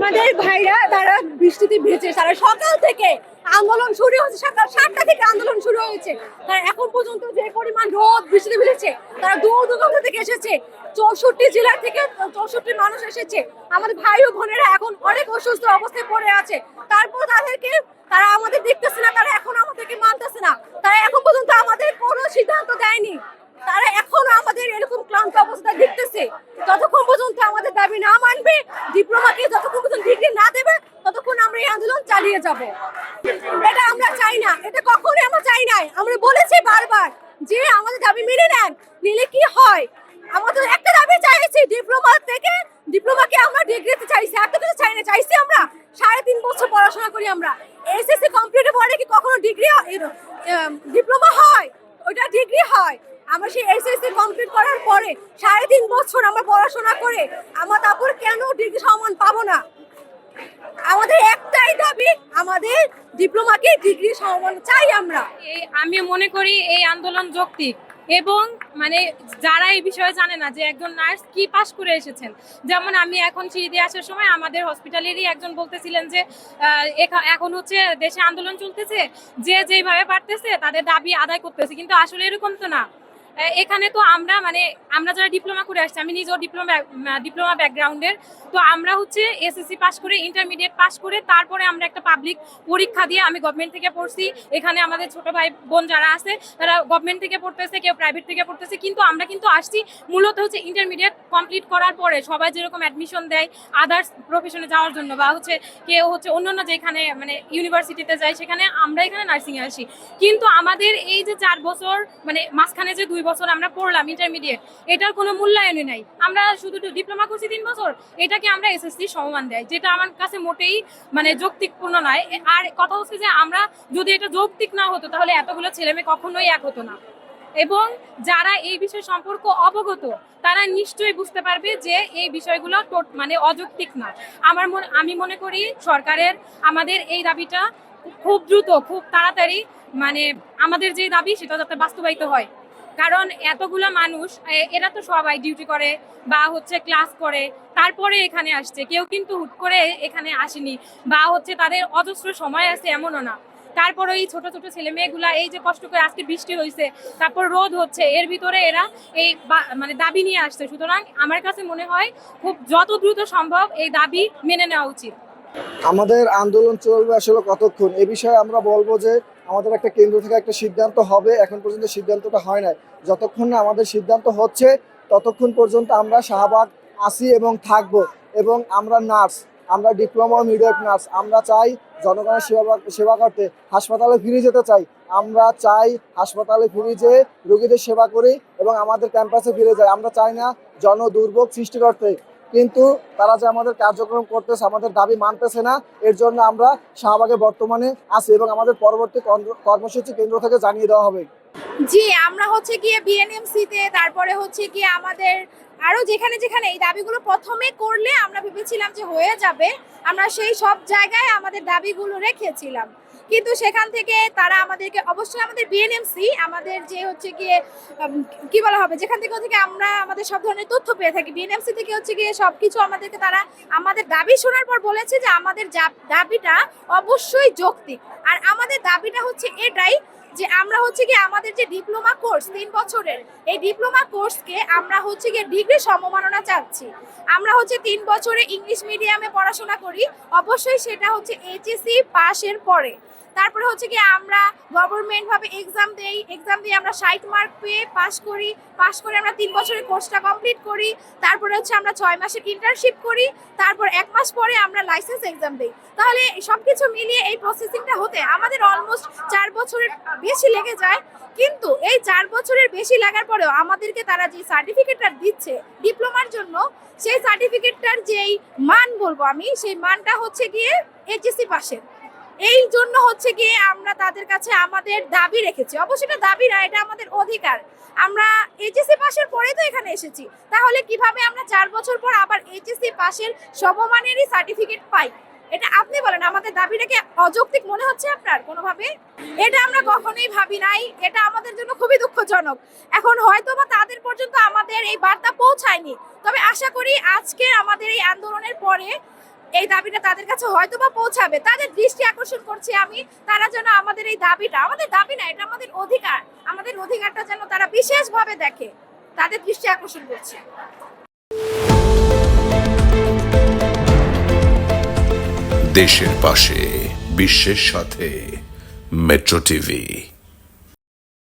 আমাদের ভাইরা, তারা বৃষ্টিতে ভিজে, তারা সকাল থেকে আন্দোলন শুরু হয়েছে, সকাল সাতটা থেকে আন্দোলন শুরু হয়েছে। তারা এখন পর্যন্ত যে পরিমাণ রোদ, বৃষ্টিতে ভিজেছে, তারা দূর দূরান্ত থেকে এসেছে। চৌষট্টি জেলা থেকে চৌষট্টি মানুষ এসেছে। আমাদের ভাই ও বোনেরা এখন অনেক অসুস্থ অবস্থায় পড়ে আছে। তারপর তাদেরকে, তারা আমাদের দেখতেছে না, তারা এখন আমাদেরকে মানতেছে না। তারা এখন পর্যন্ত আমাদের কোনো সিদ্ধান্ত দেয়নি। তারা এখনও আমাদের এরকম ক্লান্ত অবস্থা দেখতেছে। পর্যন্ত আমাদের দাবি না মানবে ডিপ্লোমাকে যতক্ষণ পর্যন্ত ডিগ্রি না দেবে, ততক্ষণ আমরা এই আন্দোলন চালিয়ে যাব। এটা আমরা চাই না, এটা কখনোই আমরা চাই নাই। আমরা বলেছি বারবার যে আমাদের দাবি মেনে নেন, নিলে কি হয়? আমাদের একটা দাবি চাইছি ডিপ্লোমা থেকে ডিপ্লোমাকে আমরা ডিগ্রিতে চাইছি এত কিছু চাই না, চাইছি আমরা সাড়ে তিন বছর পড়াশোনা করি আমরা। এসএসসি কমপ্লিটের পরে কি কখনো ডিগ্রি ডিপ্লোমা হয়? ওটা ডিগ্রি হয়। আমরা সেই এসএসসি কমপ্লিট করার পরে সাড়ে তিন বছর আমরা পড়াশোনা করে আমরা তারপর কেন ডিগ্রি সমান পাবো না? আমাদের একটাই দাবি, আমাদের ডিপ্লোমাকে ডিগ্রি সমান চাই আমরা। আমি মনে করি এই আন্দোলন যৌক্তিক এবং মানে যারা এই বিষয়ে জানে না যে একজন নার্স কি পাশ করে এসেছেন, যেমন আমি এখন সিঁড়ি আসার সময় আমাদের হসপিটালেরই একজন বলতেছিলেন যে এখন হচ্ছে দেশে আন্দোলন চলতেছে, যে যেভাবে পারতেছে তাদের দাবি আদায় করতেছে, কিন্তু আসলে এরকম তো না। এখানে তো আমরা মানে আমরা যারা ডিপ্লোমা করে আসছি, আমি নিজেও ডিপ্লোমা ডিপ্লোমা ব্যাকগ্রাউন্ডের তো আমরা হচ্ছে এসএসসি পাস করে ইন্টারমিডিয়েট পাস করে, তারপরে আমরা একটা পাবলিক পরীক্ষা দিয়ে আমি গভর্নমেন্ট থেকে পড়ছি। এখানে আমাদের ছোট ভাই বোন যারা আছে, তারা গভর্নমেন্ট থেকে পড়তেছে, কেউ প্রাইভেট থেকে পড়তেছে, কিন্তু আমরা কিন্তু আসছি মূলত হচ্ছে ইন্টারমিডিয়েট কমপ্লিট করার পরে, সবাই যেরকম অ্যাডমিশন দেয় আদার্স প্রফেশনে যাওয়ার জন্য, বা হচ্ছে কেউ হচ্ছে অন্যান্য যেখানে মানে ইউনিভার্সিটিতে যায়, সেখানে আমরা এখানে নার্সিংয়ে আসি। কিন্তু আমাদের এই যে চার বছর মানে মাঝখানে যে দুই বছর আমরা পড়লাম ইন্টারমিডিয়েট এটার কোনো মূল্যায়নই নাই। আমরা শুধু ডিপ্লোমা করছি তিন বছর, এটাকে আমরা এসএসসি সমমান দেয়, যেটা আমার কাছে মোটেই মানে যৌক্তিকপূর্ণ নয়। আর কথা হচ্ছে যে আমরা যদি এটা যৌক্তিক না হতো, তাহলে এতগুলো ছেলে মেয়ে কখনোই এক হতো না। এবং যারা এই বিষয় সম্পর্ক অবগত, তারা নিশ্চয়ই বুঝতে পারবে যে এই বিষয়গুলো টোট- মানে অযৌক্তিক না। আমার মনে, আমি মনে করি সরকারের আমাদের এই দাবিটা খুব দ্রুত, খুব তাড়াতাড়ি মানে আমাদের যে দাবি, সেটা যাতে বাস্তবায়িত হয়। কারণ এতগুলো মানুষ এরা তো সবাই ডিউটি করে বা হচ্ছে ক্লাস করে, তারপরে এখানে আসছে। কেউ কিন্তু হুট করে এখানে আসেনি বা হচ্ছে তাদের অজস্র সময় আছে এমনও না। তারপরে এই ছোট ছোট ছেলে মেয়েগুলা এই যে কষ্ট করে আজকে বৃষ্টি হয়েছে তারপর রোদ হচ্ছে, এর ভিতরে এরা এই মানে দাবি নিয়ে আসছে। সুতরাং আমার কাছে মনে হয় খুব যত দ্রুত সম্ভব এই দাবি মেনে নেওয়া উচিত। আমাদের আন্দোলন চলবে আসলে কতক্ষণ? এ বিষয়ে আমরা বলব যে আমাদের একটা কেন্দ্র থেকে একটা সিদ্ধান্ত হবে, এখন পর্যন্ত সিদ্ধান্তটা হয় নাই। যতক্ষণ না আমাদের সিদ্ধান্ত হচ্ছে, ততক্ষণ পর্যন্ত আমরা শাহবাগ আসি এবং থাকব এবং আমরা নার্স, আমরা ডিপ্লোমা মিডওয়াইফ নার্স আমরা চাই জনগণের সেবা সেবা করতে। হাসপাতালে ফিরে যেতে চাই, আমরা চাই হাসপাতালে ফিরে যেয়ে রোগীদের সেবা করি এবং আমাদের ক্যাম্পাসে ফিরে যাই। আমরা চাই না জন দুর্ভোগ সৃষ্টি করতে। কিন্তু তারা যে আমাদের কার্যক্রম করতেছে, আমাদের দাবি মানতেছে না, এর জন্য আমরা শাহবাগে বর্তমানে আছি এবং আমাদের পরবর্তী কর্মসূচি কেন্দ্র থেকে জানিয়ে দেওয়া হবে। জি, আমরা হচ্ছে গিয়ে বিএনএমসি তে, তারপরে হচ্ছে গিয়ে আমাদের আরও যেখানে যেখানে এই দাবিগুলো প্রথমে করলে আমরা ভেবেছিলাম যে হয়ে যাবে, আমরা সেই সব জায়গায় আমাদের দাবিগুলো রেখেছিলাম। কিন্তু সেখান থেকে তারা আমাদেরকে অবশ্যই আমাদের বিএনএমসি আমাদের যে হচ্ছে গিয়ে কি বলা হবে, যেখান থেকে থেকে আমরা আমাদের সব ধরনের তথ্য পেয়ে থাকি। বিএনএমসি থেকে হচ্ছে গিয়ে সব কিছু আমাদেরকে তারা আমাদের দাবি শোনার পর বলেছে যে আমাদের দাবিটা অবশ্যই যৌক্তিক। আর আমাদের দাবিটা হচ্ছে এটাই যে আমরা হচ্ছে কি আমাদের যে ডিপ্লোমা কোর্স, তিন বছরের, এই ডিপ্লোমা কোর্সকে আমরা হচ্ছে গিয়ে ডিগ্রি সমমাননা চাচ্ছি। আমরা হচ্ছে তিন বছরে ইংলিশ মিডিয়ামে পড়াশোনা করি, অবশ্যই সেটা হচ্ছে এইচএসসি পাশের পরে। তারপরে হচ্ছে কি আমরা গভর্নমেন্ট ভাবে এক্সাম দেই এক্সাম দিয়ে আমরা ষাট মার্ক পেয়ে পাশ করি পাশ করে আমরা তিন বছরের কোর্সটা কমপ্লিট করি, তারপরে হচ্ছে আমরা ছয় মাসের ইন্টার্নশিপ করি, তারপর এক মাস পরে আমরা লাইসেন্স এক্সাম দেই। তাহলে সবকিছু মিলিয়ে এই প্রসেসিংটা হতে আমাদের অলমোস্ট চার বছরের বেশি লেগে যায়, কিন্তু এই চার বছরের বেশি লাগার পরেও আমাদেরকে তারা যে সার্টিফিকেটটা দিচ্ছে ডিপ্লোমার জন্য, সেই সার্টিফিকেটটার যেই মান বলব আমি, সেই মানটা হচ্ছে গিয়ে এইচএসসি পাশের। এই জন্য হচ্ছে গিয়ে আমরা তাদের কাছে আমাদের দাবি রেখেছি। অবশ্যই এটা দাবি না, এটা আমাদের অধিকার। আমরা এইচএসসি পাশের পরে তো এখানে এসেছি। তাহলে কীভাবে আমরা চার বছর পর আবার এইচএসসি পাশের সমমানেরই সার্টিফিকেট পাই? এটা আপনি বলেন, আমাদের দাবিটাকে অযৌক্তিক মনে হচ্ছে আপনার কোনোভাবে? এটা আমরা কখনোই ভাবি নাই, এটা আমাদের জন্য খুবই দুঃখজনক। এখন হয়তো বা তাদের পর্যন্ত আমাদের এই বার্তা পৌঁছায়নি। তবে আশা করি আজকে আমাদের এই আন্দোলনের পরে এই দাবিটা তাদের কাছে হয়তো বা পৌঁছাবে। তাদের দৃষ্টি আকর্ষণ করছি আমি। তারা যেন আমাদের এই দাবিটা, আমাদের দাবি না, এটা আমাদের অধিকার। আমাদের অধিকারটা যেন তারা বিশেষভাবে দেখে। তাদের দৃষ্টি আকর্ষণ করছে। দেশের পাশে, বিশ্বের সাথে, মেট্রো টিভি।